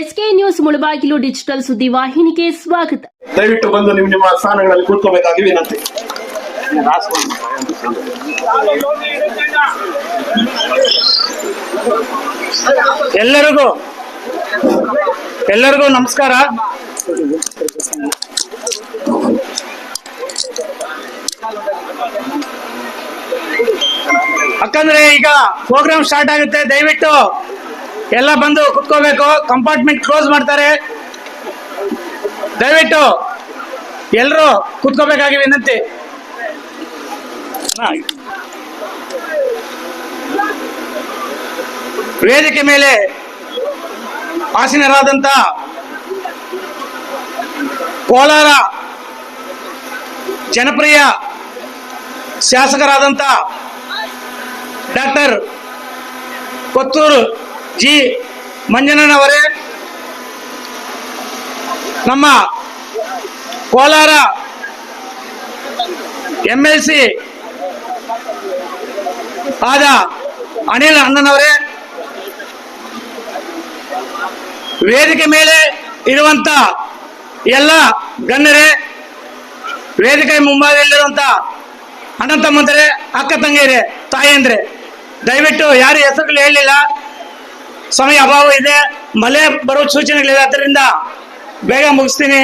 SK news Mulbagal digital ಸುದ್ದಿ ವಾಹಿನಿಗೆ ಸ್ವಾಗತ. ದಯವಿಟ್ಟು ಬಂದು ನಿಮ್ಮ ನಿಮ್ಮ ಸ್ಥಾನಗಳಲ್ಲಿ ಕೂತ್ಕೋಬೇಕಾಗಿ ವಿನಂತಿ. ಎಲ್ಲರಿಗೂ ಎಲ್ಲರಿಗೂ ನಮಸ್ಕಾರ. ಯಾಕಂದ್ರೆ ಈಗ ಪ್ರೋಗ್ರಾಮ್ ಸ್ಟಾರ್ಟ್ ಆಗುತ್ತೆ. ದಯವಿಟ್ಟು ಎಲ್ಲ ಬಂದು ಕುತ್ಕೋಬೇಕು ಕಂಪಾರ್ಟ್ಮೆಂಟ್ ಕ್ಲೋಸ್ ಮಾಡ್ತಾರೆ ದಯವಿಟ್ಟು ಎಲ್ಲರೂ ಕುತ್ಕೋಬೇಕಾಗಿ ವಿನಂತಿ. ವೇದಿಕೆ ಮೇಲೆ ಆಸೀನರಾದಂತ ಕೋಲಾರ ಜನಪ್ರಿಯ ಶಾಸಕರಾದಂಥ ಡಾಕ್ಟರ್ ಕೊತ್ತೂರು ಜಿ ಮಂಜಣ್ಣನವರೇ ನಮ್ಮ ಕೋಲಾರ ಎಂ ಎಲ್ ಸಿ ಆದ ಅನಿಲ್ ಅಣ್ಣನವರೇ, ವೇದಿಕೆ ಮೇಲೆ ಇರುವಂತ ಎಲ್ಲ ಗಣ್ಯರೇ, ವೇದಿಕೆ ಮುಂಭಾಗದಲ್ಲಿರುವಂತ ಅಣ್ಣ ತಮ್ಮಂದರೆ ಅಕ್ಕ ತಂಗಿಯರೇ, ತಾಯಂದ್ರೆ, ದಯವಿಟ್ಟು ಯಾರು ಹೆಸರುಗಳು ಹೇಳಲಿಲ್ಲ ಸಮಯ ಅಭಾವ ಇದೆ. ಮಳೆ ಬರೋ ಸೂಚನೆಗಳಿದೆ ಅದರಿಂದ ಬೇಗ ಮುಗಿಸ್ತೀನಿ.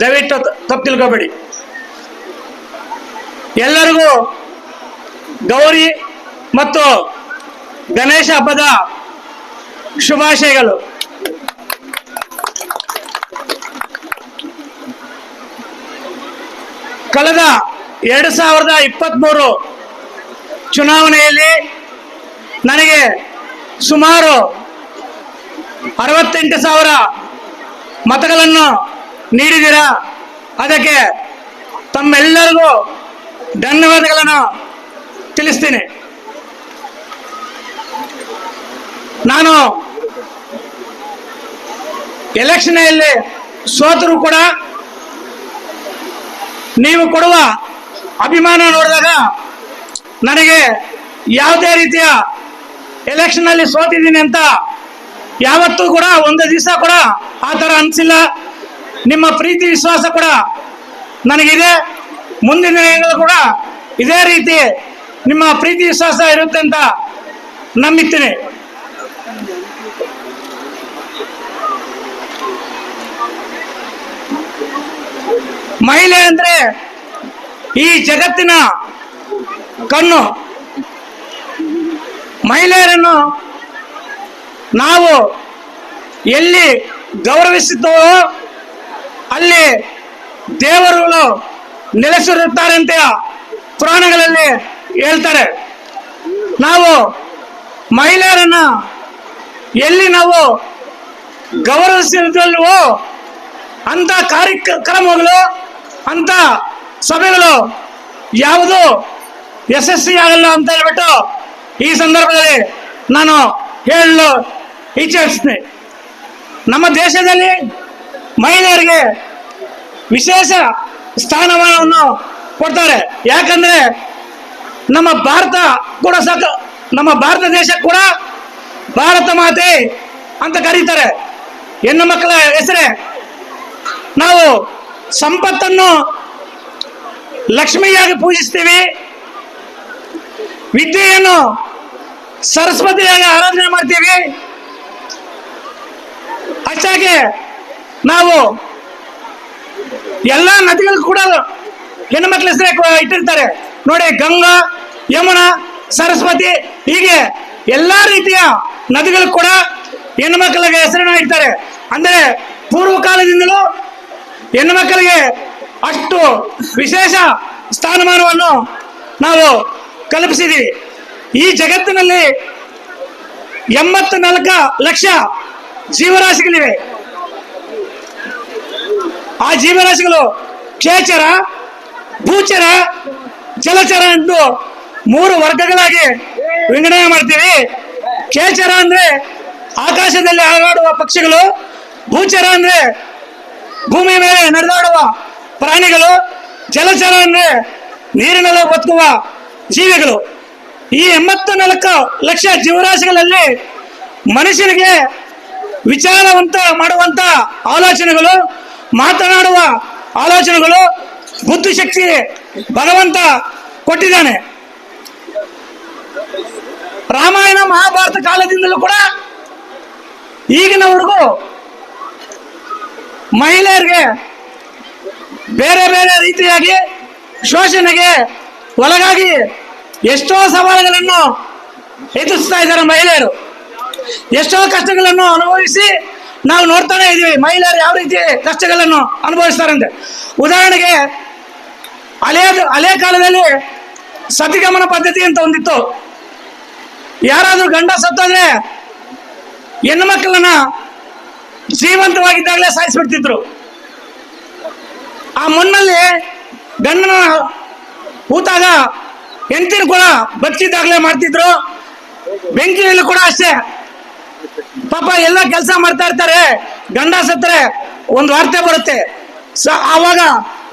ದಯವಿಟ್ಟು ತಪ್ಪು ತಿಳ್ಕೊಬೇಡಿ. ಎಲ್ಲರಿಗೂ ಗೌರಿ ಮತ್ತು ಗಣೇಶ ಹಬ್ಬದ ಶುಭಾಶಯಗಳು. ಕಳೆದ ಎರಡು ಸಾವಿರದ ಇಪ್ಪತ್ತ್ಮೂರು ಚುನಾವಣೆಯಲ್ಲಿ ನನಗೆ ಸುಮಾರು ಅರವತ್ತೆಂಟು ಸಾವಿರ ಮತಗಳನ್ನು ನೀಡಿದ್ದೀರಾ? ಅದಕ್ಕೆ ತಮ್ಮೆಲ್ಲರಿಗೂ ಧನ್ಯವಾದಗಳನ್ನು ತಿಳಿಸ್ತೀನಿ. ನಾನು ಎಲೆಕ್ಷನಲ್ಲಿ ಸೋತರು ಕೂಡ ನೀವು ಕೊಡುವ ಅಭಿಮಾನ ನೋಡಿದಾಗ ನನಗೆ ಯಾವುದೇ ರೀತಿಯ ಎಲೆಕ್ಷನ್ ಅಲ್ಲಿ ಸೋತಿದ್ದೀನಿ ಅಂತ ಯಾವತ್ತೂ ಕೂಡ ಒಂದು ದಿವಸ ಕೂಡ ಆ ಥರ ಅನಿಸಿಲ್ಲ. ನಿಮ್ಮ ಪ್ರೀತಿ, ವಿಶ್ವಾಸ ಕೂಡ ನನಗಿದೆ. ಮುಂದಿನ ದಿನಗಳು ಕೂಡ ಇದೇ ರೀತಿ ನಿಮ್ಮ ಪ್ರೀತಿ, ವಿಶ್ವಾಸ ಇರುತ್ತೆ ಅಂತ ನಂಬಿತೀನಿ ಮಹಿಳೆ ಅಂದ್ರೆ ಈ ಜಗತ್ತಿನ ಕಣ್ಣು. ಮಹಿಳೆಯರನ್ನು ನಾವು ಎಲ್ಲಿ ಗೌರವಿಸಿದ್ದೋ ಅಲ್ಲಿ ದೇವರುಗಳು ನೆಲೆಸಿರುತ್ತಾರೆ ಅಂತ ಪುರಾಣಗಳಲ್ಲಿ ಹೇಳ್ತಾರೆ. ನಾವು ಮಹಿಳೆಯರನ್ನ ಎಲ್ಲಿ ನಾವು ಗೌರವಿಸಿದಲ್ವೋ ಅಂತ ಕಾರ್ಯಕ್ರಮಗಳು ಅಂತ ಸಭೆಗಳು ಯಾವುದು ಯಶಸ್ವಿಯಾಗಲ್ಲ ಅಂತ ಹೇಳ್ಬಿಟ್ಟು ಈ ಸಂದರ್ಭದಲ್ಲಿ ನಾನು ಹೇಳಲು ಇಚ್ಛಿಸ್ತೀನಿ. ನಮ್ಮ ದೇಶದಲ್ಲಿ ಮಹಿಳೆಯರಿಗೆ ವಿಶೇಷ ಸ್ಥಾನಮಾನವನ್ನು ಕೊಡ್ತಾರೆ. ಯಾಕಂದ್ರೆ ನಮ್ಮ ಭಾರತ ಕೂಡ ಸಾಕ, ನಮ್ಮ ಭಾರತ ದೇಶ ಕೂಡ ಭಾರತ ಮಾತೆ ಅಂತ ಕರೀತಾರೆ. ಹೆಣ್ಣು ಮಕ್ಕಳ ಹೆಸರೇ. ನಾವು ಸಂಪತ್ತನ್ನು ಲಕ್ಷ್ಮಿಯಾಗಿ ಪೂಜಿಸ್ತೀವಿ. ವಿದ್ಯೆಯನ್ನು ಸರಸ್ವತಿಯಾಗಿ ಆರಾಧನೆ ಮಾಡ್ತೀವಿ. ಅಷ್ಟಾಗಿ ನಾವು ಎಲ್ಲ ನದಿಗಳು ಕೂಡ ಹೆಣ್ಣು ಮಕ್ಕಳ ಹೆಸರೇ ಇಟ್ಟಿರ್ತಾರೆ. ನೋಡಿ ಗಂಗಾ, ಯಮುನಾ, ಸರಸ್ವತಿ ಹೀಗೆ ಎಲ್ಲಾ ರೀತಿಯ ನದಿಗಳು ಕೂಡ ಹೆಣ್ಣು ಮಕ್ಕಳಿಗೆ ಹೆಸರನ್ನು ಇಡ್ತಾರೆ. ಅಂದರೆ ಪೂರ್ವ ಕಾಲದಿಂದಲೂ ಹೆಣ್ಣು ಮಕ್ಕಳಿಗೆ ಅಷ್ಟು ವಿಶೇಷ ಸ್ಥಾನಮಾನವನ್ನು ನಾವು ಕಲ್ಪಿಸಿದ್ದೀವಿ ಈ ಜಗತ್ತಿನಲ್ಲಿ ಎಂಬತ್ತು ನಾಲ್ಕು ಲಕ್ಷ ಜೀವರಾಶಿಗಳಿವೆ. ಆ ಜೀವರಾಶಿಗಳು ಕ್ಷೇಚರ ಭೂಚರ, ಜಲಚರ ಎಂದು ಮೂರು ವರ್ಗಗಳಾಗಿ ವಿಂಗಡಣೆ ಮಾಡ್ತೀವಿ. ಕ್ಷೇಚರ ಅಂದ್ರೆ ಆಕಾಶದಲ್ಲಿ ಹಾರಾಡುವ ಪಕ್ಷಿಗಳು, ಭೂಚರ ಅಂದ್ರೆ ಭೂಮಿ ಮೇಲೆ ನಡೆದಾಡುವ ಪ್ರಾಣಿಗಳು, ಜಲಚರ ಅಂದ್ರೆ ನೀರಿನಲ್ಲಿ ಬದುಕುವ ಜೀವಿಗಳು. ಈ ಎಂಬತ್ತ ನಾಲ್ಕು ಲಕ್ಷ ಜೀವರಾಶಿಗಳಲ್ಲಿ ಮನುಷ್ಯನಿಗೆ ವಿಚಾರವಂತ ಮಾಡುವಂತ ಆಲೋಚನೆಗಳು, ಮಾತನಾಡುವ ಆಲೋಚನೆಗಳು ಬುದ್ಧಿಶಕ್ತಿ ಭಗವಂತ ಕೊಟ್ಟಿದ್ದಾನೆ. ರಾಮಾಯಣ ಮಹಾಭಾರತ ಕಾಲದಿಂದಲೂ ಕೂಡ ಈಗಿನವರೆಗೂ ಮಹಿಳೆಯರಿಗೆ ಬೇರೆ ಬೇರೆ ರೀತಿಯಾಗಿ ಶೋಷಣೆಗೆ ಒಳಗಾಗಿ ಎಷ್ಟೋ ಸವಾಲುಗಳನ್ನು ಎದುರಿಸ್ತಾ ಇದ್ದಾರೆ ಮಹಿಳೆಯರು. ಎಷ್ಟೋ ಕಷ್ಟಗಳನ್ನು ಅನುಭವಿಸಿ ನಾವು ನೋಡ್ತಾನೆ ಇದೀವಿ. ಮಹಿಳೆಯರು ಯಾವ ರೀತಿ ಕಷ್ಟಗಳನ್ನು ಅನುಭವಿಸ್ತಾರಂತೆ. ಉದಾಹರಣೆಗೆ ಹಳೆಯ ಹಳೆಯ ಕಾಲದಲ್ಲಿ ಸತಿಗಮನ ಪದ್ಧತಿ ಅಂತ ಒಂದಿತ್ತು. ಯಾರಾದರೂ ಗಂಡ ಸತ್ತಂದ್ರೆ ಹೆಣ್ಣು ಮಕ್ಕಳನ್ನ ಶ್ರೀಮಂತವಾಗಿದ್ದಾಗಲೇ ಸಾಯಿಸ್ಬಿಡ್ತಿದ್ರು. ಆ ಮಣ್ಣಲ್ಲಿ ಗಂಡನ ಹೂತಾಗ ಹೆಂಡತಿನ ಕೂಡ ಬದುಕಿದ್ದಾಗಲೇ ಮಾಡ್ತಿದ್ರು. ಬೆಂಕಿಯಲ್ಲಿ ಕೂಡ ಅಷ್ಟೇ. ಪಾಪ ಎಲ್ಲ ಕೆಲಸ ಮಾಡ್ತಾ ಇರ್ತಾರೆ, ಗಂಡ ಸತ್ತರೆ, ಒಂದು ವಾರ್ತೆ ಬರುತ್ತೆ. ಸ ಆವಾಗ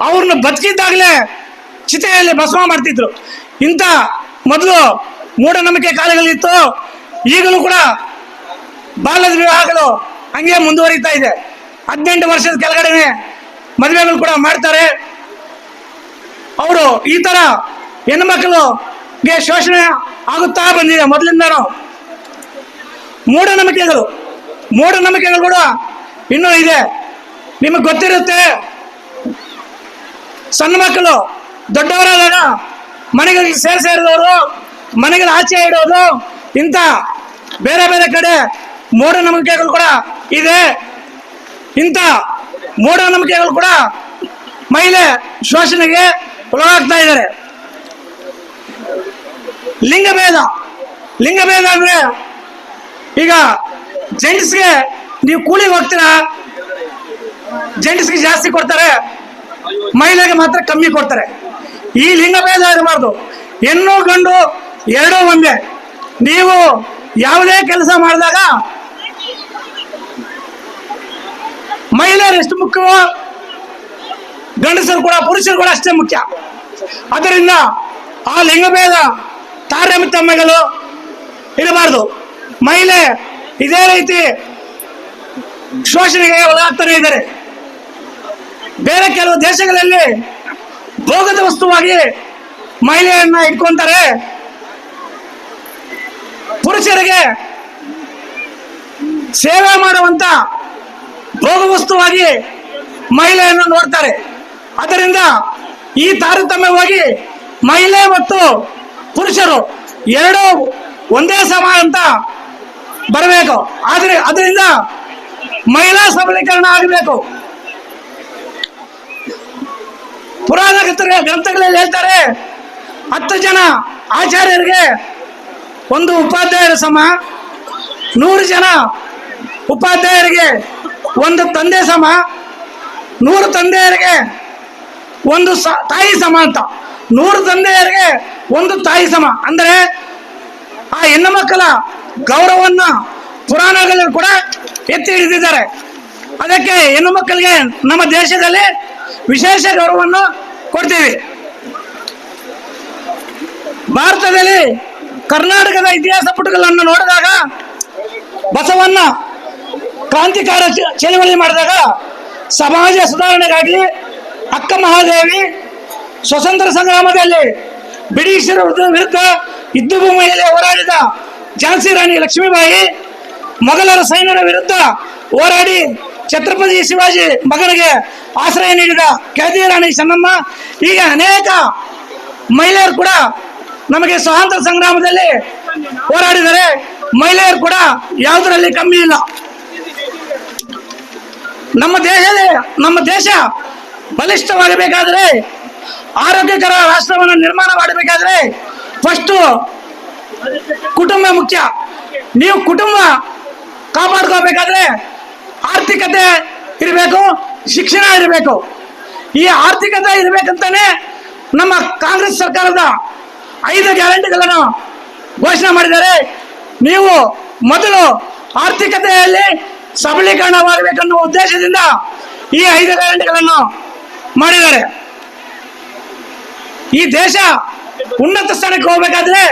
ಅವ್ರನ್ನ ಬದುಕಿದ್ದಾಗಲೇ ಚಿತೆಯಲ್ಲಿ ಭಸ್ಮ ಮಾಡ್ತಿದ್ರು. ಇಂಥ ಮೊದಲು ಮೂಢನಂಬಿಕೆ ಕಾಲಗಳಿತ್ತು. ಈಗಲೂ ಕೂಡ ಬಾಲ್ಯದ ವಿವಾಹಗಳು ಹಂಗೆ ಮುಂದುವರಿತಾ ಇದೆ. ಹದಿನೆಂಟು ವರ್ಷದ ಕೆಳಗಡೆ ಮದುವೆಗಳು ಕೂಡ ಮಾಡ್ತಾರೆ. ಅವರು ಈ ತರ ಹೆಣ್ಮಕ್ಳಿಗೆ ಶೋಷಣೆ ಆಗುತ್ತಾ ಬಂದಿದೆ ಮೊದಲಿಂದನೂ. ಮೂಢನಂಬಿಕೆಗಳು ಮೂಢನಂಬಿಕೆಗಳು ಕೂಡ ಇನ್ನೂ ಇದೆ. ನಿಮಗೆ ಗೊತ್ತಿರುತ್ತೆ, ಸಣ್ಣ ಮಕ್ಕಳು, ದೊಡ್ಡವರಾದಾಗ ಮನೆಗಳಿಗೆ ಸೇರ್ ಸೇರಿದವರು ಮನೆಗಳ ಆಚೆ ಇಡೋದು, ಇಂಥ ಬೇರೆ ಬೇರೆ ಕಡೆ ಮೂಢನಂಬಿಕೆಗಳು ಕೂಡ ಇದೆ. ಇಂಥ ಮೂಢನಂಬಿಕೆಗಳು ಕೂಡ ಮಹಿಳೆ ಶೋಷಣೆಗೆ ಒಳಗಾಗ್ತಾ ಇದ್ದಾರೆ. ಲಿಂಗಭೇದ ಲಿಂಗಭೇದ ಅಂದ್ರೆ ಈಗ ಜೆಂಟ್ಸ್ಗೆ ನೀವು ಕೂಲಿಗೆ ಹೋಗ್ತೀರಾ? ಜೆಂಟ್ಸ್ಗೆ ಜಾಸ್ತಿ ಕೊಡ್ತಾರೆ, ಮಹಿಳೆಗೆ ಮಾತ್ರ ಕಮ್ಮಿ ಕೊಡ್ತಾರೆ. ಈ ಲಿಂಗಭೇದ ಇರಬಾರ್ದು ಹೆಣ್ಣು, ಗಂಡು ಎರಡೂ ಒಂದೇ. ನೀವು ಯಾವುದೇ ಕೆಲಸ ಮಾಡಿದಾಗ ಮಹಿಳೆಯರು ಎಷ್ಟು ಮುಖ್ಯವೋ, ಗಂಡಸರು ಕೂಡ, ಪುರುಷರು ಕೂಡ ಅಷ್ಟೇ ಮುಖ್ಯ. ಅದರಿಂದ ಆ ಲಿಂಗಭೇದ ತಾರತಮ್ಯಗಳು ಇರಬಾರ್ದು. ಮಹಿಳೆ, ಇದೇ ರೀತಿ ಶೋಷಣೆಗೆ ಒಳಗಾಗ್ತಾನೆ ಇದ್ದಾರೆ. ಬೇರೆ ಕೆಲವು ದೇಶಗಳಲ್ಲಿ ಭೋಗದ ವಸ್ತುವಾಗಿ ಮಹಿಳೆಯನ್ನ ಇಟ್ಕೊಂತಾರೆ. ಪುರುಷರಿಗೆ ಸೇವೆ ಮಾಡುವಂತ ಭೋಗ ವಸ್ತುವಾಗಿ ಮಹಿಳೆಯನ್ನು ನೋಡ್ತಾರೆ. ಅದರಿಂದ ಈ ತಾರತಮ್ಯವಾಗಿ ಮಹಿಳೆ ಮತ್ತು ಪುರುಷರು ಎರಡೂ ಒಂದೇ ಸಮ ಅಂತ ಬರಬೇಕು. ಆದರೆ ಅದರಿಂದ ಮಹಿಳಾ ಸಬಲೀಕರಣ ಆಗಬೇಕು. ಪುರಾಣ ಗ್ರಂಥ- ಗ್ರಂಥಗಳಲ್ಲಿ ಹೇಳ್ತಾರೆ, ಹತ್ತು ಜನ ಆಚಾರ್ಯರಿಗೆ ಒಂದು ಉಪಾಧ್ಯಾಯರ ಸಮ, ನೂರು ಜನ ಉಪಾಧ್ಯಾಯರಿಗೆ ಒಂದು ತಂದೆ ಸಮ, ನೂರು ತಂದೆಯರಿಗೆ ಒಂದು ಸ- ತಾಯಿ ಸಮ ಅಂತ. ನೂರು ತಂದೆಯರಿಗೆ ಒಂದು ತಾಯಿ ಸಮ. ಅಂದರೆ ಆ ಹೆಣ್ಣು ಮಕ್ಕಳ ಗೌರವನ್ನ ಪುರಾಣಗಳಲ್ಲಿ ಕೂಡ ಎತ್ತಿ ಹಿಡಿದಿದ್ದಾರೆ. ಅದಕ್ಕೆ ಹೆಣ್ಣು ಮಕ್ಕಳಿಗೆ ನಮ್ಮ ದೇಶದಲ್ಲಿ ವಿಶೇಷ ಗೌರವವನ್ನು ಕೊಡ್ತೀವಿ. ಭಾರತದಲ್ಲಿ ಕರ್ನಾಟಕದ ಇತಿಹಾಸ ಪುಟಗಳನ್ನು ನೋಡಿದಾಗ, ಬಸವಣ್ಣ ಕ್ರಾಂತಿಕಾರ ಚಳವಳಿ ಮಾಡಿದಾಗ, ಸಮಾಜ ಸುಧಾರಣೆಗಾಗಿ ಅಕ್ಕ ಮಹಾದೇವಿ ಸ್ವತಂತ್ರ ಸಂಗ್ರಾಮದಲ್ಲಿ ಬ್ರಿಟಿಷರ ವಿರುದ್ಧ- ವಿರುದ್ಧ ಯುದ್ಧ ಭೂಮಿಯಲ್ಲಿ ಹೋರಾಡಿದ ಝಾನ್ಸಿ ರಾಣಿ ಲಕ್ಷ್ಮೀಬಾಯಿ, ಮೊಘಲರ ಸೈನ್ಯರ ವಿರುದ್ಧ ಹೋರಾಡಿ ಛತ್ರಪತಿ ಶಿವಾಜಿ ಮಗನಿಗೆ ಆಶ್ರಯ ನೀಡಿದ ಖ್ಯಾತಿ ರಾಣಿ ಚೆನ್ನಮ್ಮ. ಈಗ ಅನೇಕ ಮಹಿಳೆಯರು ಕೂಡ ನಮಗೆ ಸ್ವಾತಂತ್ರ್ಯ ಸಂಗ್ರಾಮದಲ್ಲಿ ಹೋರಾಡಿದರೆ ಮಹಿಳೆಯರು ಕೂಡ ಯಾವುದರಲ್ಲಿ ಕಮ್ಮಿ ಇಲ್ಲ. ನಮ್ಮ ದೇಶದ ನಮ್ಮ ದೇಶ ಬಲಿಷ್ಠವಾಗಬೇಕಾದ್ರೆ, ಆರೋಗ್ಯಕರ ರಾಷ್ಟ್ರವನ್ನು ನಿರ್ಮಾಣ ಮಾಡಬೇಕಾದ್ರೆ ಫಸ್ಟು ಕುಟುಂಬ ಮುಖ್ಯ. ನೀವು ಕುಟುಂಬ ಕಾಪಾಡ್ಕೋಬೇಕಾದ್ರೆ ಆರ್ಥಿಕತೆ ಇರಬೇಕು, ಶಿಕ್ಷಣ ಇರಬೇಕು. ಈ ಆರ್ಥಿಕತೆ ಇರಬೇಕಂತಾನೆ ನಮ್ಮ ಕಾಂಗ್ರೆಸ್ ಸರ್ಕಾರದ ಐದು ಗ್ಯಾರಂಟಿಗಳನ್ನು ಘೋಷಣೆ ಮಾಡಿದ್ದಾರೆ. ನೀವು ಮೊದಲು ಆರ್ಥಿಕತೆಯಲ್ಲಿ ಸಬಲೀಕರಣವಾಗಬೇಕನ್ನುವ ಉದ್ದೇಶದಿಂದ ಈ ಐದು ಗ್ಯಾರಂಟಿಗಳನ್ನು ಮಾಡಿದ್ದಾರೆ. ಈ ದೇಶ ಉನ್ನತ ಸ್ಥಾನಕ್ಕೆ ಹೋಗಬೇಕಾದ್ರೆ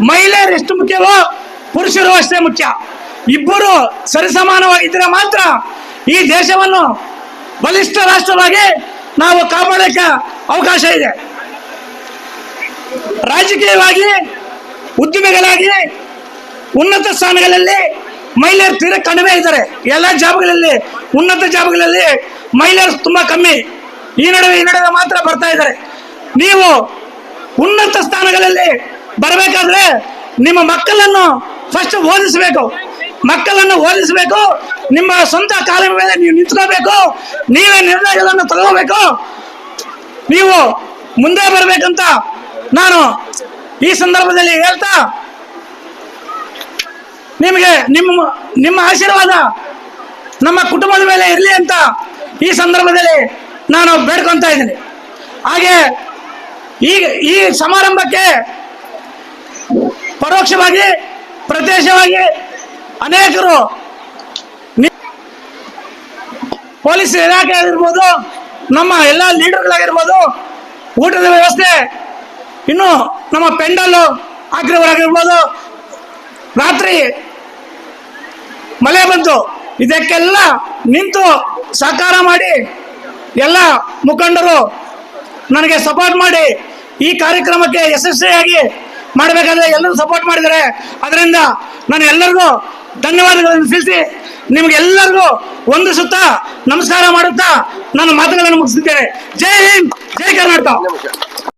ಮಹಿಳೆಯರು ಎಷ್ಟು ಮುಖ್ಯವೋ ಪುರುಷರು ಅಷ್ಟೇ ಮುಖ್ಯ. ಇಬ್ಬರು ಸರಿಸಮಾನವಾಗಿದ್ದರೆ ಮಾತ್ರ ಈ ದೇಶವನ್ನು ಬಲಿಷ್ಠ ರಾಷ್ಟ್ರವಾಗಿ ನಾವು ಕಾಪಾಡಕ್ಕೆ ಅವಕಾಶ ಇದೆ. ರಾಜಕೀಯವಾಗಿ, ಉದ್ದಿಮೆಗಳಾಗಿ, ಉನ್ನತ ಸ್ಥಾನಗಳಲ್ಲಿ ಮಹಿಳೆಯರು ತೀರ ಕಡಿಮೆ ಇದ್ದಾರೆ. ಎಲ್ಲ ಜಾಬ್ಗಳಲ್ಲಿ, ಉನ್ನತ ಜಾಬ್ಗಳಲ್ಲಿ ಮಹಿಳೆಯರು ತುಂಬಾ ಕಮ್ಮಿ. ಈ ನಡುವೆ ಈ ನಡುವೆ ಮಾತ್ರ ಬರ್ತಾ ಇದ್ದಾರೆ. ನೀವು ಉನ್ನತ ಸ್ಥಾನಗಳಲ್ಲಿ ಬರಬೇಕಾದ್ರೆ ನಿಮ್ಮ ಮಕ್ಕಳನ್ನು ಫಸ್ಟ್ ಓದಿಸಬೇಕು. ಮಕ್ಕಳನ್ನು ಓದಿಸಬೇಕು. ನಿಮ್ಮ ಸ್ವಂತ ಕಾಲ ಮೇಲೆ ನೀವು ನಿಂತ್ಕೋಬೇಕು. ನೀವೇ ನಿರ್ಣಯಗಳನ್ನು ತಗೋಬೇಕು. ನೀವು ಮುಂದೆ ಬರಬೇಕಂತ ನಾನು ಈ ಸಂದರ್ಭದಲ್ಲಿ ಹೇಳ್ತಾ, ನಿಮಗೆ ನಿಮ್ಮ ನಿಮ್ಮ ಆಶೀರ್ವಾದ ನಮ್ಮ ಕುಟುಂಬದ ಮೇಲೆ ಇರಲಿ ಅಂತ ಈ ಸಂದರ್ಭದಲ್ಲಿ ನಾನು ಬೇಡ್ಕೊತಾ ಇದ್ದೀನಿ. ಹಾಗೆ ಈಗ ಈ ಸಮಾರಂಭಕ್ಕೆ ಪರೋಕ್ಷವಾಗಿ, ಪ್ರತ್ಯಕ್ಷವಾಗಿ ಅನೇಕರು ಪೊಲೀಸ್ ಇಲಾಖೆ ಆಗಿರ್ಬೋದು, ನಮ್ಮ ಎಲ್ಲ ಲೀಡರ್ಗಳಾಗಿರ್ಬೋದು ಊಟದ ವ್ಯವಸ್ಥೆ, ಇನ್ನು ನಮ್ಮ ಪೆಂಡಲ್ಲು ಹಾಕಿರೋರಾಗಿರ್ಬೋದು ರಾತ್ರಿ ಮಳೆ ಬಂತು, ಇದಕ್ಕೆಲ್ಲ ನಿಂತು ಸಹಕಾರ ಮಾಡಿ ಎಲ್ಲ ಮುಖಂಡರು ನನಗೆ ಸಪೋರ್ಟ್ ಮಾಡಿ ಈ ಕಾರ್ಯಕ್ರಮಕ್ಕೆ ಯಶಸ್ವಿಯಾಗಿ ಮಾಡಬೇಕಾದ್ರೆ ಎಲ್ಲರೂ ಸಪೋರ್ಟ್ ಮಾಡಿದ್ದಾರೆ. ಅದರಿಂದ ನಾನು ಎಲ್ಲರಿಗೂ ಧನ್ಯವಾದಗಳನ್ನು ತಿಳಿಸಿ ನಿಮಗೆಲ್ಲರಿಗೂ ಒಂದು ಸುತ್ತ ನಮಸ್ಕಾರ ಮಾಡುತ್ತಾ ನನ್ನ ಮಾತುಗಳನ್ನು ಮುಗಿಸುತ್ತೇನೆ. ಜೈ ಹಿಂದ್, ಜೈ ಕರ್ನಾಟಕ.